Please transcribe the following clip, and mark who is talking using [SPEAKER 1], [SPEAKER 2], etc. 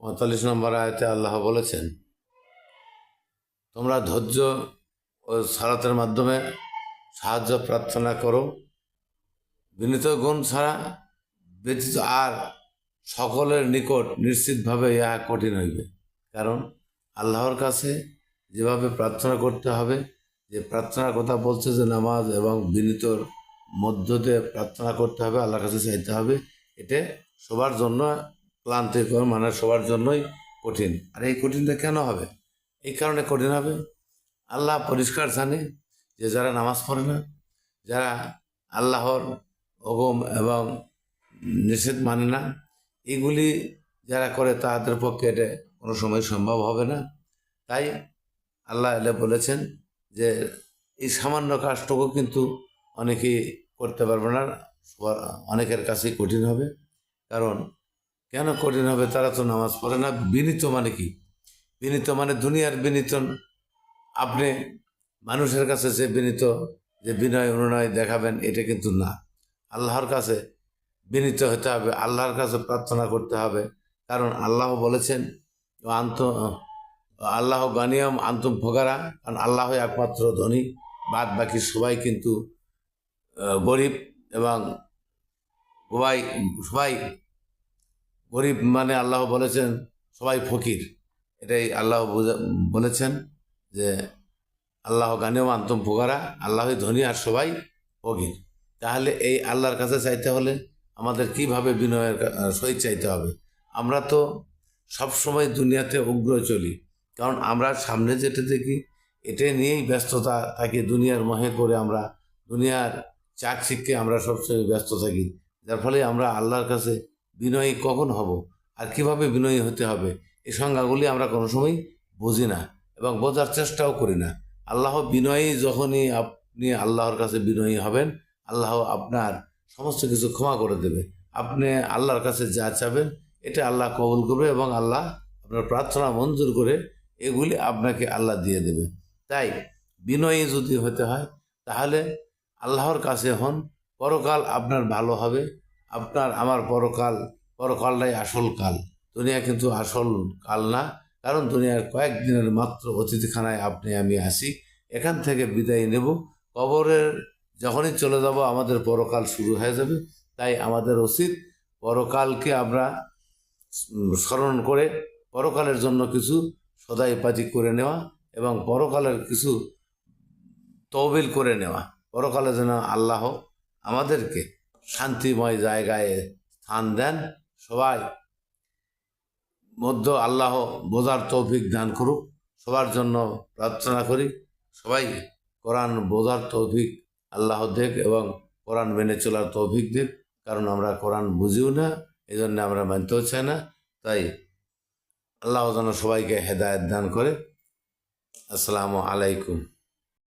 [SPEAKER 1] পঁয়তাল্লিশ নম্বর আয়তে আল্লাহ বলেছেন, তোমরা ধৈর্য ও সালাতের মাধ্যমে সাহায্য প্রার্থনা করো। বিনীত গুণ ছাড়া ব্যতীত আর সকলের নিকট নিশ্চিতভাবে ইহা কঠিন হইবে। কারণ আল্লাহর কাছে যেভাবে প্রার্থনা করতে হবে, যে প্রার্থনার কথা বলছে যে নামাজ এবং বিনীতর মধ্য দিয়ে প্রার্থনা করতে হবে, আল্লাহর কাছে চাইতে হবে, এটা সবার জন্য ক্লান্তিকর মানে সবার জন্যই কঠিন। আর এই কঠিনটা কেন হবে? এই কারণে কঠিন হবে? আল্লাহ পরিষ্কার জানে যে যারা নামাজ পড়ে না, যারা আল্লাহর হুকুম এবং নিষেধ মানে না, এগুলি যারা করে তাদের পক্ষে এটা কোনো সময় সম্ভব হবে না। তাই আল্লাহ এলে বলেছেন যে এই সামান্য কাজটুকু কিন্তু অনেকেই করতে পারবে না, অনেকের কাছেই কঠিন হবে। কারণ কেন কঠিন হবে? তারা তো নামাজ পড়ে না। বিনীত মানে কি? বিনীত মানে দুনিয়ার বিনীত। আপনি মানুষের কাছে যে বিনীত, যে বিনয় অনুনয় দেখাবেন, এটা কিন্তু না। আল্লাহর কাছে বিনীত হতে হবে। আল্লাহর কাছে প্রার্থনা করতে হবে। কারণ আল্লাহ বলেছেন আন্ত, আল্লাহ গানিয়ম আন্তম ফোগারা। কারণ আল্লাহ একমাত্র ধনী। বাদ বাকি সবাই কিন্তু গরিব এবং সবাই সবাই গরিব মানে আল্লাহ বলেছেন, সবাই ফকির। এটাই আল্লাহ বলেছেন যে আল্লাহ গানেও আন্তম ফোকারা, আল্লাহই ধনী আর সবাই ফকির। তাহলে এই আল্লাহর কাছে চাইতে হলে আমাদের কীভাবে বিনয়ের সহিত চাইতে হবে? আমরা তো সব সময় দুনিয়াতে উগ্র চলি, কারণ আমরা সামনে যেটা দেখি এটা নিয়েই ব্যস্ততা থাকি, দুনিয়ার মহে করে আমরা, দুনিয়ার চাক শিখকে আমরা সবসময় ব্যস্ত থাকি। যার ফলে আমরা আল্লাহর কাছে বিনয়ী কখন হব? আর কীভাবে বিনয়ী হতে হবে? এই সংজ্ঞাগুলি আমরা কোনো সময় বুঝি না এবং বোঝার চেষ্টাও করি না। আল্লাহ বিনয়ী যখনই আপনি আল্লাহর কাছে বিনয়ী হবেন, আল্লাহ আপনার সমস্ত কিছু ক্ষমা করে দেবে। আপনি আল্লাহর কাছে যা চাবেন, এটা আল্লাহ কবুল করবে এবং আল্লাহ আপনার প্রার্থনা মঞ্জুর করে এগুলি আপনাকে আল্লাহ দিয়ে দেবে। তাই বিনয়ী যদি হতে হয়, তাহলে আল্লাহর কাছে হন, পরকাল আপনার ভালো হবে। আপনার আমার পরকাল পরকালটাই আসল কাল। দুনিয়া কিন্তু আসল কাল না, কারণ দুনিয়ার কয়েকদিনের মাত্র অতিথিখানায় আপনি, আমি আসি এখান থেকে বিদায় নেব। কবরের যখনই চলে যাব, আমাদের পরকাল শুরু হয়ে যাবে। তাই আমাদের উচিত পরকালকে আমরা স্মরণ করে পরকালের জন্য কিছু সদাইপাতি করে নেওয়া এবং পরকালের কিছু তহবিল করে নেওয়া। পরকালে যেন আল্লাহ আমাদেরকে শান্তিময় জায়গায় স্থান দেন। সবাই মধ্য আল্লাহ বোঝার তৌফিক দান করুক। সবার জন্য প্রার্থনা করি, সবাই কোরআন বোঝার তৌফিক আল্লাহ দেখ এবং কোরআন মেনে চলার তৌফিক দেখ কারণ আমরা কোরআন বুঝিও না এই জন্য আমরা মানতেও চাই না। তাই আল্লাহ যেন সবাইকে হেদায়ত দান করে। আসসালামু আলাইকুম।